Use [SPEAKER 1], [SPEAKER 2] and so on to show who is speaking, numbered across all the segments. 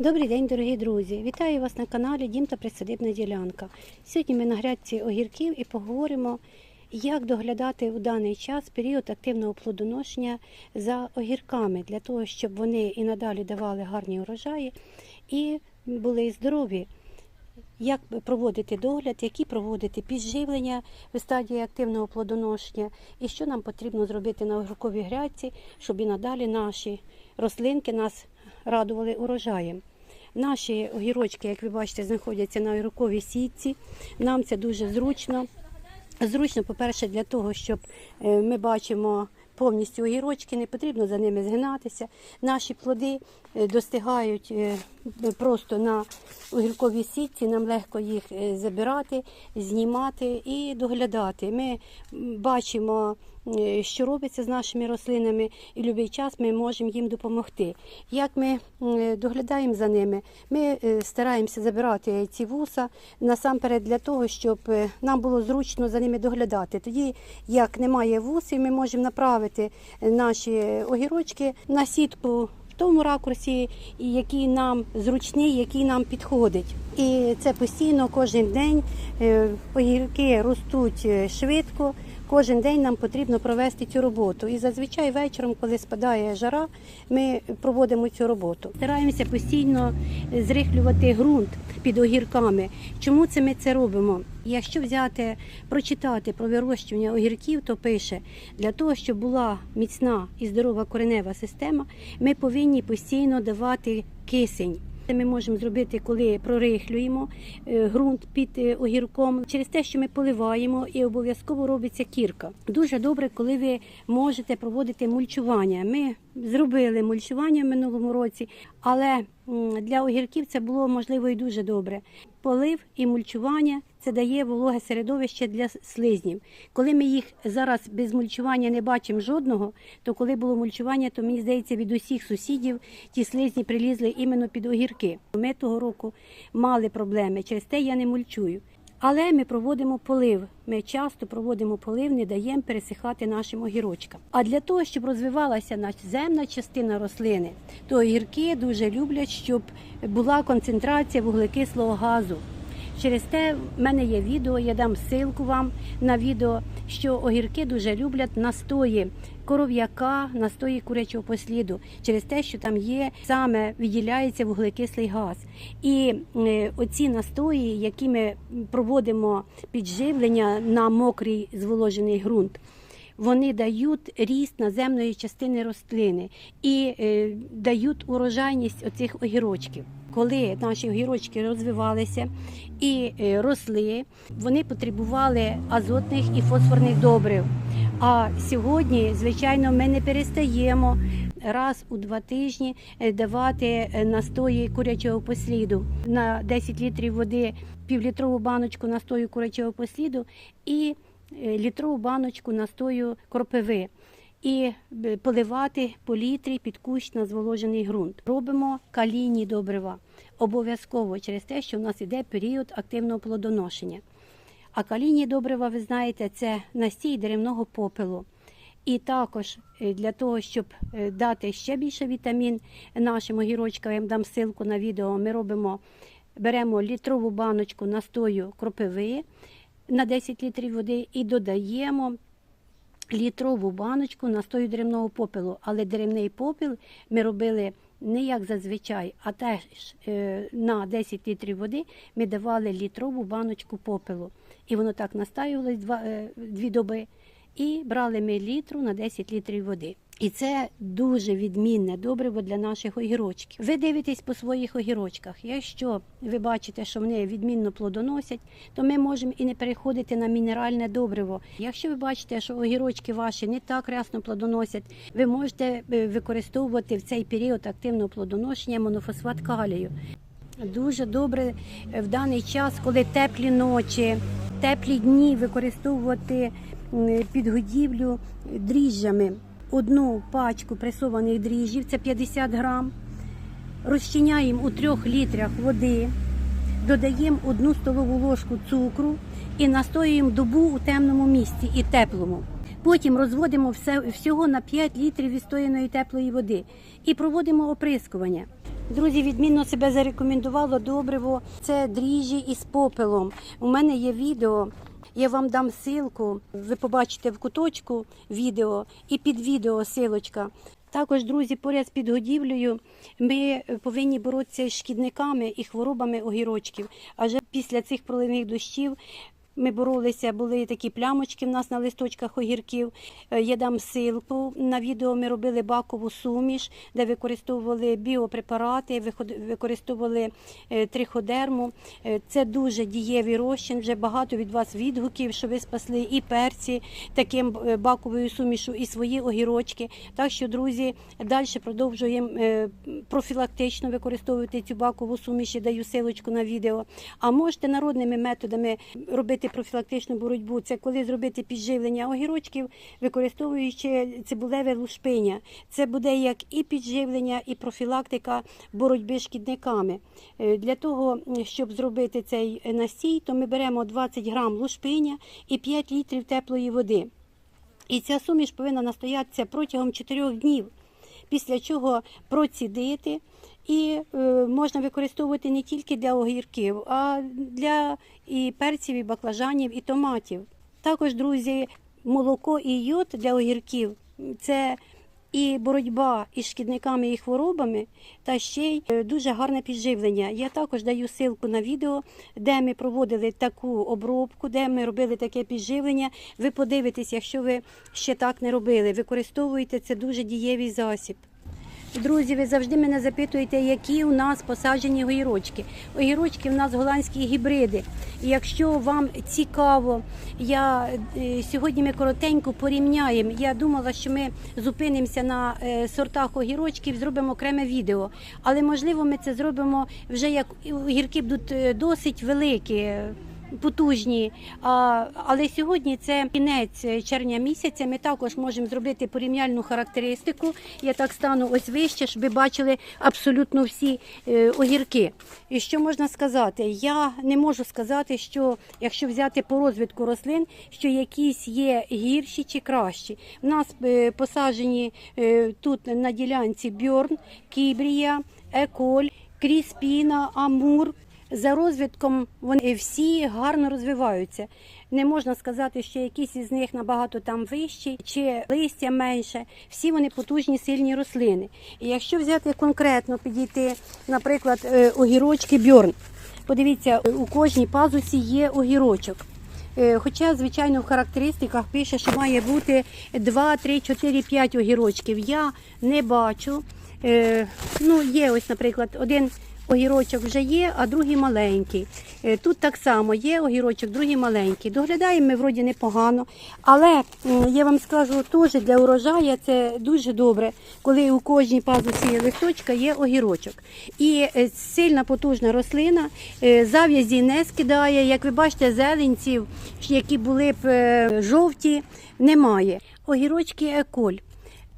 [SPEAKER 1] Добрий день, дорогі друзі! Вітаю вас на каналі Дім та Присадибна ділянка. Сьогодні ми на грядці огірків і поговоримо, як доглядати у даний час період активного плодоношення за огірками, для того, щоб вони і надалі давали гарні урожаї і були здорові. Як проводити догляд, які проводити підживлення в стадії активного плодоношення, і що нам потрібно зробити на огірковій грядці, щоб і надалі наші рослинки нас радували урожаєм. Наші огірочки, як ви бачите, знаходяться на огірковій сітці. Нам це дуже зручно. Зручно, по-перше, для того, щоб е, ми бачимо повністю огірочки, не потрібно за ними згинатися. Наші плоди е, достигають е, просто на огірковій сітці, нам легко їх забирати, знімати і доглядати. Ми бачимо, що робиться з нашими рослинами, і в будь-який час ми можемо їм допомогти. Як ми доглядаємо за ними, ми е, стараємося забирати ці вуса насамперед для того, щоб е, нам було зручно за ними доглядати. Тоді, як немає вусів, ми можемо направити наші огірочки на сітку. В тому ракурсі, який нам зручний, який нам підходить. І це постійно кожен день е, огірки ростуть е, швидко. Кожен день нам потрібно провести цю роботу. І зазвичай вечором, коли спадає жара, ми проводимо цю роботу. Стараємося постійно зрихлювати ґрунт під огірками. Чому це ми це робимо? Якщо взяти, прочитати про вирощування огірків, то пише, для того, щоб була міцна і здорова коренева система, ми повинні постійно давати кисень. Це ми можемо зробити, коли прорихлюємо е, ґрунт під е, огірком, через те, що ми поливаємо, і обов'язково робиться кірка. Дуже добре, коли ви можете проводити мульчування. Ми зробили мульчування в минулому році, але для огірків це було можливо і дуже добре. Полив і мульчування це дає вологе середовище для слизнів. Коли ми їх зараз без мульчування не бачимо жодного, то коли було мульчування, то мені здається, від усіх сусідів ті слизні прилізли іменно під огірки. Ми того року мали проблеми, через те я не мульчую. Але ми проводимо полив. Ми часто проводимо полив, не даємо пересихати нашим огірочкам. А для того, щоб розвивалася наземна частина рослини, то огірки дуже люблять, щоб була концентрація вуглекислого газу. Через те в мене є відео, я дам ссылку вам на відео, що огірки дуже люблять настої коров'яка, настої курячого посліду, через те, що там є саме виділяється вуглекислий газ. І е, оці настої, які ми проводимо підживлення на мокрий зволожений ґрунт. Вони дають ріст наземної частини рослини і е, дають урожайність оцих огірочків. Коли наші огірочки розвивалися і е, росли, вони потребували азотних і фосфорних добрив. А сьогодні, звичайно, ми не перестаємо раз у два тижні е, давати е, настої курячого посліду на 10 літрів води, півлітрову баночку настою курячого посліду і літрову баночку настою кропиви. І е, поливати по літрі під кущ на зволожений ґрунт. Робимо калійні добрива обов'язково через те, що в нас іде період активного плодоношення. А калійні добрива, ви знаєте, це настій деревного попелу. І також е, для того, щоб е, дати ще більше вітамін нашим огірочкам, я вам дам ссылку на відео, ми робимо, беремо літрову баночку настою кропиви на 10 літрів води і додаємо літрову баночку настою деревного попелу. Але деревний попіл ми робили не як зазвичай, а теж е, на 10 літрів води ми давали літрову баночку попелу. І воно так настаювалось е, дві доби. І брали ми літру на 10 літрів води. І це дуже відмінне добриво для наших огірочків. Ви дивитесь по своїх огірочках. Якщо ви бачите, що вони відмінно плодоносять, то ми можемо і не переходити на мінеральне добриво. Якщо ви бачите, що огірочки ваші не так рясно плодоносять, ви можете е, використовувати в цей період активного плодоношення монофосфат калію. Дуже добре в даний час, коли теплі ночі, теплі дні використовувати підгодівлю дріжджами. Одну пачку пресованих дріжджів, це 50 грам. Розчиняємо у трьох літрах води, додаємо одну столову ложку цукру і настоюємо добу у темному місці і теплому. Потім розводимо все, всього на 5 літрів відстояної теплої води і проводимо оприскування. Друзі, відмінно себе зарекомендувало добриво. Це дріжджі із попелом. У мене є відео. Я вам дам ссылку. Ви побачите в куточку відео і під відео силочка. Також, друзі, поряд з підгодівлею ми повинні боротися з шкідниками і хворобами огірочків. Адже після цих проливних дощів ми боролися, були такі плямочки в нас на листочках огірків. Е, Я дам ссылку на відео. Ми робили бакову суміш, де використовували біопрепарати, використовували е, триходерму. Е, Це дуже дієвий розчин. Вже багато від вас відгуків, що ви спасли і перці таким баковою сумішу, і свої огірочки. Так що, друзі, далі продовжуємо профілактично використовувати цю бакову суміш. Я даю силочку на відео. А можете народними методами робити профілактичну боротьбу. Це коли зробити підживлення огірочків, використовуючи цибулеве лушпиня. Це буде як і підживлення, і профілактика боротьби з шкідниками. Е, Для того, щоб зробити цей настій, то ми беремо 20 грам лушпиня і 5 літрів теплої води. І ця суміш повинна настоятися протягом 4 днів, після чого процідити. І е, можна використовувати не тільки для огірків, а для і перців, і баклажанів, і томатів. Також, друзі, молоко і йод для огірків це і боротьба із шкідниками і хворобами, та ще й е, дуже гарне підживлення. Я також даю ссылку на відео, де ми проводили таку обробку, де ми робили таке підживлення. Ви подивитесь, якщо ви ще так не робили. Використовуйте це дуже дієвий засіб. Друзі, ви завжди мене запитуєте, які у нас посаджені огірочки. Огірочки у нас голландські гібриди. Якщо вам цікаво, я е, сьогодні ми коротенько порівняємо. Я думала, що ми зупинимося на е, сортах огірочків, зробимо окреме відео. Але можливо, ми це зробимо вже як огірки будуть е, досить великі. Потужні, але сьогодні це кінець червня місяця. Ми також можемо зробити порівняльну характеристику. Я так стану ось вище, щоб ви бачили абсолютно всі е, огірки. І що можна сказати? Я не можу сказати, що якщо взяти по розвитку рослин, що якісь є гірші чи кращі. У нас е, посаджені е, тут на ділянці бьорн, кібрія, еколь, кріспіна, амур. За розвитком вони всі гарно розвиваються. Не можна сказати, що якісь із них набагато там вищі чи листя менше. Всі вони потужні, сильні рослини. І якщо взяти конкретно підійти, наприклад, е, огірочки бьорн. Подивіться, у кожній пазусі є огірочок. Е, Хоча, звичайно, в характеристиках пише, що має бути 2, 3, 4, 5 огірочків. Я не бачу. Е, Ну, є ось, наприклад, один огірочок вже є, а другий маленький. Е, Тут так само є огірочок, другий маленький. Доглядаємо ми вроді непогано, але я вам скажу, теж для урожаю це дуже добре, коли у кожній пазусі листочка є огірочок. І е, сильна потужна рослина, е, зав'язі не скидає. Як ви бачите, зеленців, які були б жовті, немає. Огірочки еколь.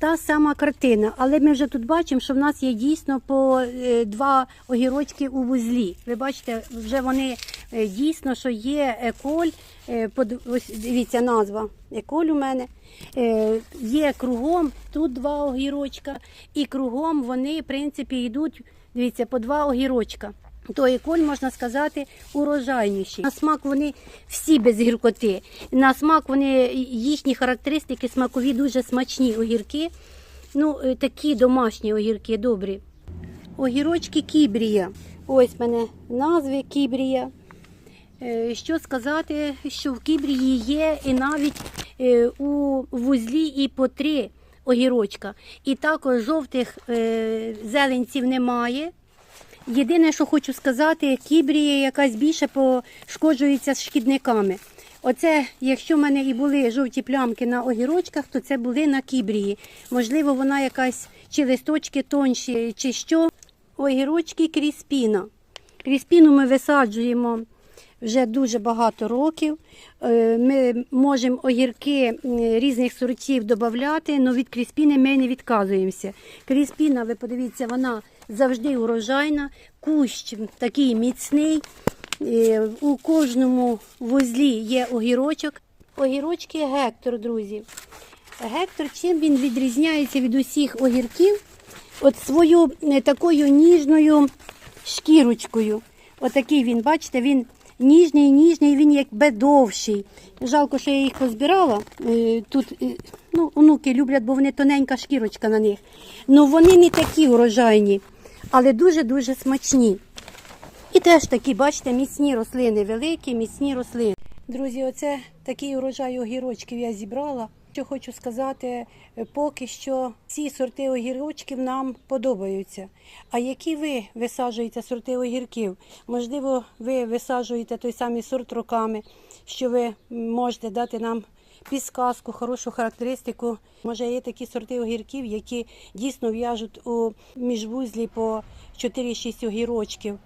[SPEAKER 1] Та сама картина, але ми вже тут бачимо, що в нас є дійсно по е, два огірочки у вузлі. Ви бачите, вже вони е, дійсно, що є еколь. е, дивіться назва. Еколь у мене. Є кругом тут два огірочка, і кругом вони, в принципі, йдуть, дивіться, по два огірочка. То еколь, можна сказати, урожайніші. На смак вони всі без гіркоти. На смак вони їхні характеристики смакові дуже смачні огірки. Ну, е, такі домашні огірки, добрі. Огірочки кібрія. Ось в мене назви кібрія. Е, Що сказати, що в кібрії є і навіть е, у вузлі і по три огірочка. І також жовтих зеленців немає. Єдине, що хочу сказати, кібрія якась більше пошкоджується шкідниками. Оце, якщо в мене і були жовті плямки на огірочках, то це були на кібрії. Можливо, вона якась чи листочки тонші, чи що. Огірочки кріспіна. Кріспіну ми висаджуємо вже дуже багато років. Е, Ми можемо огірки різних сортів додати, але від кріспіни ми не відказуємося. Кріспіна, ви подивіться, вона завжди урожайна, кущ такий міцний. Е, У кожному вузлі є огірочок. Огірочки Гектор, друзі. Гектор, чим він відрізняється від усіх огірків? от свою е, такою ніжною шкірочкою. Отакий він, бачите, він ніжний, ніжний, він якби довший. Жалко, що я їх позбирала. Е, Тут ну, онуки люблять, бо вони тоненька шкірочка на них. Ну вони не такі урожайні, але дуже-дуже смачні. І теж такі, бачите, міцні рослини, великі, міцні рослини. Друзі, оце такий урожай огірочків я зібрала. Що хочу сказати, е, поки що ці сорти огірочків нам подобаються. А які ви висаджуєте сорти огірків? Можливо, ви висаджуєте той самий сорт роками, що ви можете дати нам підсказку, хорошу характеристику. Може, є такі сорти огірків, які дійсно в'яжуть у міжвузлі по 4-6 огірочків.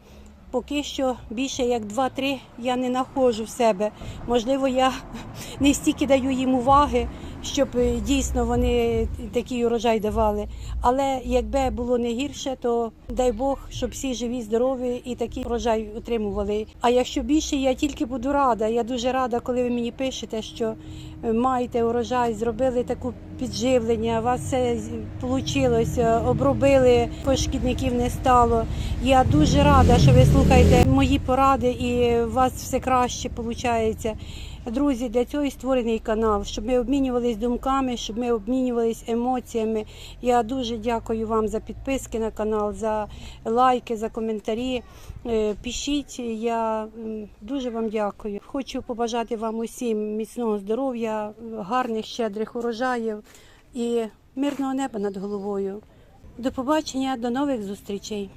[SPEAKER 1] Поки що більше як 2-3 я не знаходжу в себе. Можливо, я не стільки даю їм уваги, щоб е, дійсно вони такий урожай давали. Але якби було не гірше, то дай Бог, щоб всі живі, здорові і такий урожай отримували. А якщо більше, я тільки буду рада. Я дуже рада, коли ви мені пишете, що е, маєте урожай, зробили таку підживлення, у вас все вийшло, обробили, шкідників не стало. Я дуже рада, що ви слухаєте мої поради і у вас все краще виходить. Друзі, для цього і створений канал, щоб ми обмінювалися думками, щоб ми обмінювалися емоціями. Я дуже дякую вам за підписки на канал, за лайки, за коментарі. Е, Пишіть, я дуже вам дякую. Хочу побажати вам усім міцного здоров'я, гарних щедрих урожаїв і мирного неба над головою. До побачення, до нових зустрічей.